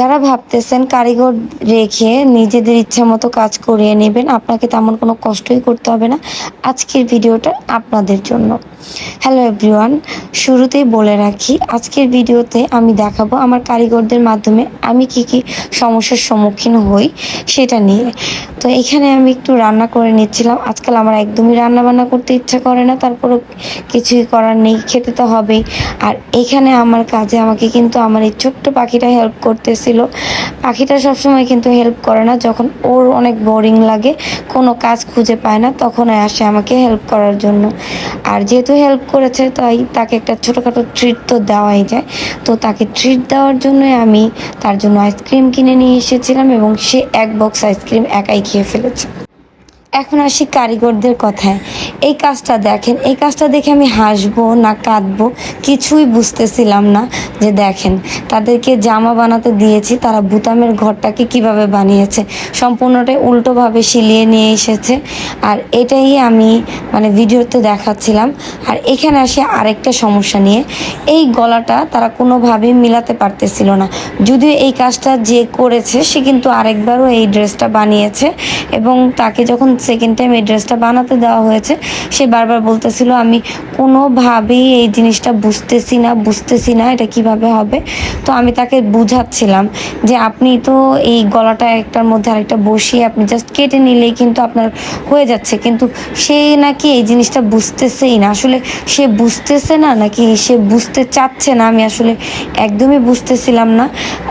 যারা ভাবতেছেন কারিগর রেখে নিজেদের ইচ্ছা মতো কাজ করিয়ে নেবেন, আপনাকে তেমন কোনো কষ্টই করতে হবে না। আজকের ভিডিওটা আপনাদের জন্য। হ্যালো এভরিওয়ান শুরুতেই বলে রাখি, আজকের ভিডিওতে আমি দেখাবো আমার কারিগরদের মাধ্যমে আমি কি কি সমস্যার সম্মুখীন হই সেটা নিয়ে। তো এখানে আমি একটু রান্না করে নিচ্ছিলাম। আজকাল আমার একদমই রান্না বান্না করতে ইচ্ছা করে না, তারপরও কিছুই করার নেই, খেতে তো হবেই। আর এখানে আমার কাজে আমাকে কিন্তু আমার এই ছোট্ট পাখিটা হেল্প করতেছিল পাখিটা সবসময় কিন্তু হেল্প করে না। যখন ওর অনেক বোরিং লাগে, কোনো কাজ খুঁজে পায় না, তখন আসে আমাকে হেল্প করার জন্য। আর যেহেতু হেল্প করেছে, তাই তাকে একটা ছোটোখাটো ট্রিট তো দেওয়াই যায়। তো তাকে ট্রিট দেওয়ার জন্য আমি তার জন্য আইসক্রিম কিনে নিয়ে এসেছিলাম এবং সে এক বক্স আইসক্রিম একাই খেয়ে ফেলেছে। এখন আসি কারিগরদের কথায়। এই কাজটা দেখেন, এই কাজটা দেখে আমি হাসবো না কাঁদবো, কিছুই বুঝতেছিলাম না যে দেখেন, তাদেরকে জামা বানাতে দিয়েছি, তারা বুতামের ঘরটাকে কীভাবে বানিয়েছে, সম্পূর্ণটাই উল্টোভাবে সিলিয়ে নিয়ে এসেছে। আর এটাই আমি মানে ভিডিওতে দেখাচ্ছিলাম। আর এখানে আসে আরেকটা সমস্যা নিয়ে। এই গলাটা তারা কোনোভাবেই মিলাতে পারতেছিল না। যদিও এই কাজটা যে করেছে, সে কিন্তু আরেকবারও এই ড্রেসটা বানিয়েছে এবং তাকে যখন সেকেন্ড টাইম এই ড্রেসটা বানাতে দেওয়া হয়েছে। সে বারবার বলতেছিল, আমি কোনোভাবেই এই জিনিসটা বুঝতেছি না বুঝতেছি না এটা কীভাবে হবে। তো আমি তাকে বুঝাচ্ছিলাম যে আপনি তো এই গলাটা একটার মধ্যে আরেকটা বসিয়ে আপনি জাস্ট কেটে নিলেই কিন্তু আপনার হয়ে যাচ্ছে। কিন্তু সে নাকি এই জিনিসটা বুঝতেছেই না। আসলে সে বুঝতেছে না নাকি সে বুঝতে চাচ্ছে না? আমি আসলে একদমই বুঝতেছিলাম না।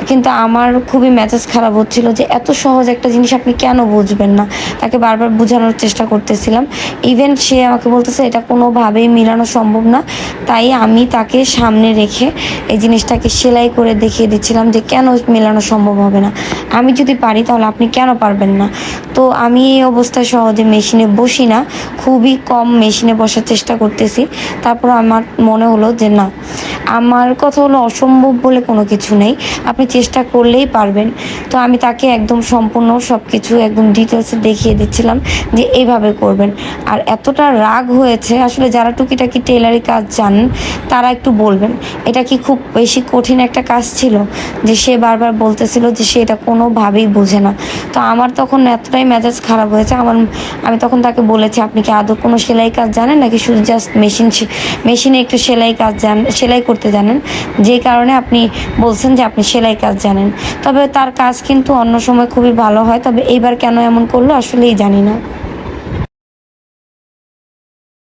কিন্তু আমার খুবই মেজাজ খারাপ হচ্ছিল যে এত সহজ একটা জিনিস আপনি কেন বুঝবেন না? তাকে বারবার বোঝানোর চেষ্টা করতেছিলাম। ইভেন সে আমাকে বলতেছে, এটা কোনোভাবেই মিলানো সম্ভব না। তাই আমি তাকে সামনে রেখে এই জিনিসটাকে সেলাই করে দেখিয়ে দিচ্ছিলাম যে, কেন মেলানো সম্ভব হবে না? আমি যদি পারি, তাহলে আপনি কেন পারবেন না? তো আমি এই অবস্থায় সহজে মেশিনে বসি না। খুবই কম মেশিনে বসার চেষ্টা করতেছি। তারপর আমার মনে হলো যে, না। আমার কথা হলো অসম্ভব বলে কোনো কিছু নেই। আপনি চেষ্টা করলেই পারবেন। তো আমি তাকে একদম সম্পূর্ণ সব কিছু একদম ডিটেলসে দেখিয়ে দিচ্ছিলাম যে এইভাবে করবেন। আর এতটা রাগ হয়েছে, আসলে যারা টুকিটাকি টেলারি কাজ জানেন, তারা একটু বলবেন। এটা কি খুব বেশি কঠিন একটা কাজ ছিল যে সে বারবার বলতেছিল যে সে এটা কোনোভাবেই বোঝে না? তো আমার তখন এতটাই মেজাজ খারাপ হয়েছে, আমার, আমি তখন তাকে বলেছি, আপনি কি আদৌ কোনো সেলাই কাজ জানেন নাকি শুধু জাস্ট মেশিন মেশিনে একটু সেলাই কাজ জান, সেলাই করতে জানেন। যে কারণে আপনি বলছেন যে আপনি সেলাই কাজ জানেন। তবে তার কাজ কিন্তু অন্য সময় খুবই ভালো হয়। তবে এইবার কেন এমন করল আসলেই জানি না।